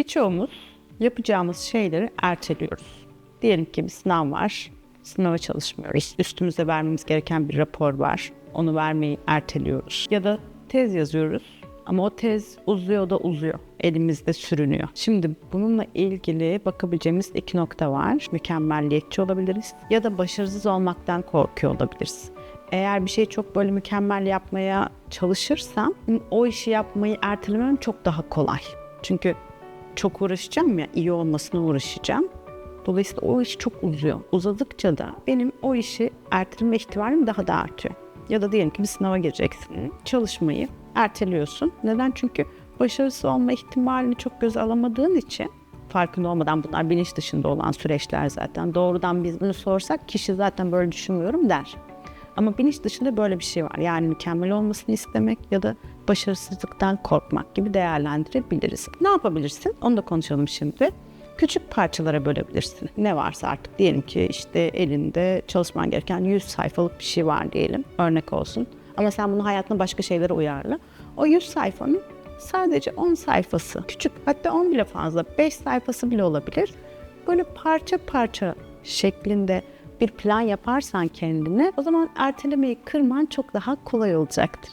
Birçoğumuz yapacağımız şeyleri erteliyoruz. Diyelim ki bir sınav var, sınava çalışmıyoruz. Üstümüze vermemiz gereken bir rapor var, onu vermeyi erteliyoruz. Ya da tez yazıyoruz ama o tez uzuyor da uzuyor, elimizde sürünüyor. Şimdi bununla ilgili bakabileceğimiz iki nokta var. Mükemmelliyetçi olabiliriz ya da başarısız olmaktan korkuyor olabiliriz. Eğer bir şeyi çok böyle mükemmel yapmaya çalışırsam o işi yapmayı ertelemem çok daha kolay. Çünkü çok uğraşacağım ya, iyi olmasına uğraşacağım. Dolayısıyla o iş çok uzuyor. Uzadıkça da benim o işi erteleme ihtimalim daha da artıyor. Ya da diyelim ki bir sınava gireceksin. Çalışmayı erteliyorsun. Neden? Çünkü başarısız olma ihtimalini çok göze alamadığın için farkında olmadan bunlar bilinç dışında olan süreçler zaten. Doğrudan biz bunu sorsak kişi zaten böyle düşünmüyorum der. Ama bilinç dışında böyle bir şey var. Yani mükemmel olmasını istemek ya da başarısızlıktan korkmak gibi değerlendirebiliriz. Ne yapabilirsin? Onu da konuşalım şimdi. Küçük parçalara bölebilirsin. Ne varsa artık diyelim ki işte elinde çalışman gereken 100 sayfalık bir şey var diyelim. Örnek olsun. Ama sen bunu hayatına başka şeylere uyarla. O 100 sayfanın sadece 10 sayfası küçük hatta 10 bile fazla 5 sayfası bile olabilir. Böyle parça parça şeklinde bir plan yaparsan kendine o zaman ertelemeyi kırman çok daha kolay olacaktır.